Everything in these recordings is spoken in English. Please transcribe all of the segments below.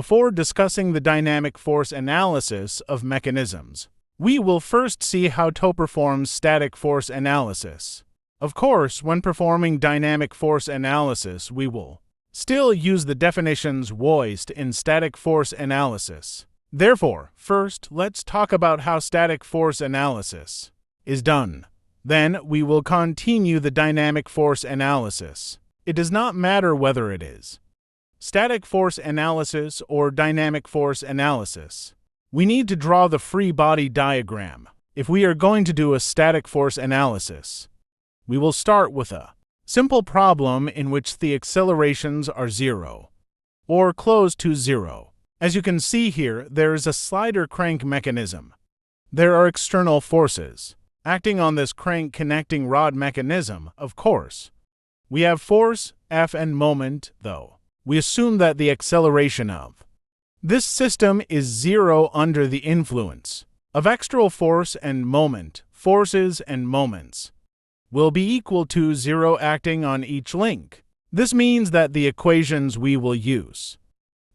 Before discussing the dynamic force analysis of mechanisms, we will first see how to perform static force analysis. Of course, when performing dynamic force analysis, we will still use the definitions voiced in static force analysis. Therefore, first, let's talk about how static force analysis is done. Then, we will continue the dynamic force analysis. It does not matter whether it is static force analysis or dynamic force analysis. We need to draw the free body diagram if we are going to do a static force analysis. We will start with a simple problem in which the accelerations are zero or close to zero. As you can see here, there is a slider crank mechanism. There are external forces acting on this crank connecting rod mechanism, of course. We have force, F, and moment, though. We assume that the acceleration of this system is zero under the influence of external force and moment, forces and moments, will be equal to zero acting on each link. This means that the equations we will use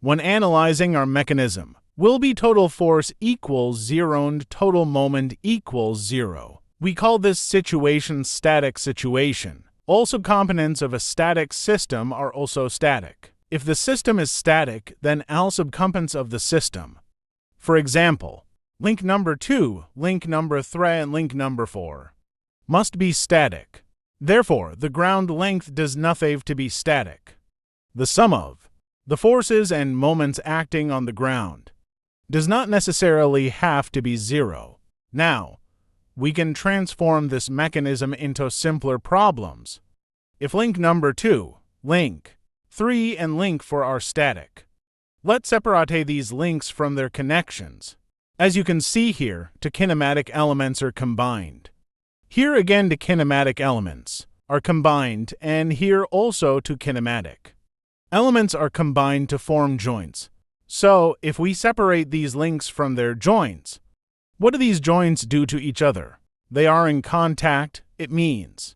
when analyzing our mechanism, will be total force equals zero and total moment equals zero. We call this situation static situation. Also components of a static system are also static. If the system is static, then all subcomponents of the system. For example, link number 2, link number 3, and link number 4 must be static. Therefore, the ground length does not have to be static. The sum of the forces and moments acting on the ground does not necessarily have to be zero. Now, we can transform this mechanism into simpler problems. If link number 2, link 3, and link for are static, let's separate these links from their connections. As you can see here, two kinematic elements are combined. Here again the kinematic elements are combined, and here also two kinematic. Elements are combined to form joints. So, if we separate these links from their joints, what do these joints do to each other? They are in contact, it means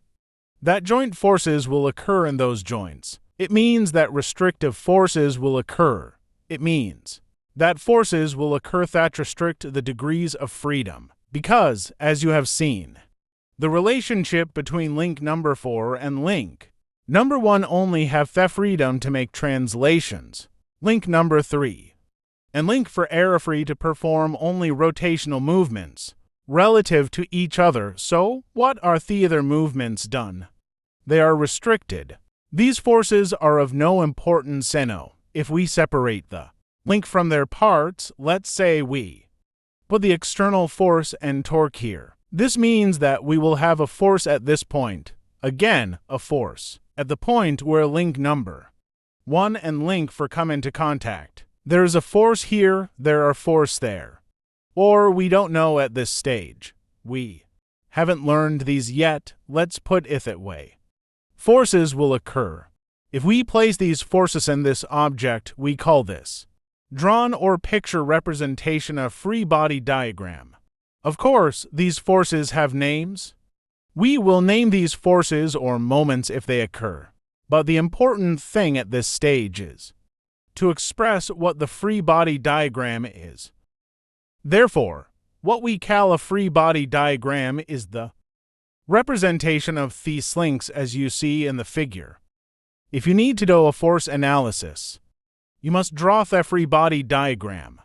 that joint forces will occur in those joints. It means that restrictive forces will occur. It means that forces will occur that restrict the degrees of freedom. Because, as you have seen, the relationship between link number 4 and link Number 1 only have the freedom to make translations. Link number 3. And link for free to perform only rotational movements relative to each other. So, what are the other movements done? They are restricted. These forces are of no importance no. If we separate the link from their parts, let's say we put the external force and torque here. This means that we will have a force at this point. Again, a force at the point where link number 1 and link 4 come into contact. There is a force here, there are force there. Or we don't know at this stage. We haven't learned these yet, let's put it that way. Forces will occur. If we place these forces in this object, we call this drawn or picture representation of free body diagram. Of course, these forces have names, we will name these forces or moments if they occur, but the important thing at this stage is to express what the free body diagram is. Therefore, what we call a free body diagram is the representation of these links as you see in the figure. If you need to do a force analysis, you must draw the free body diagram.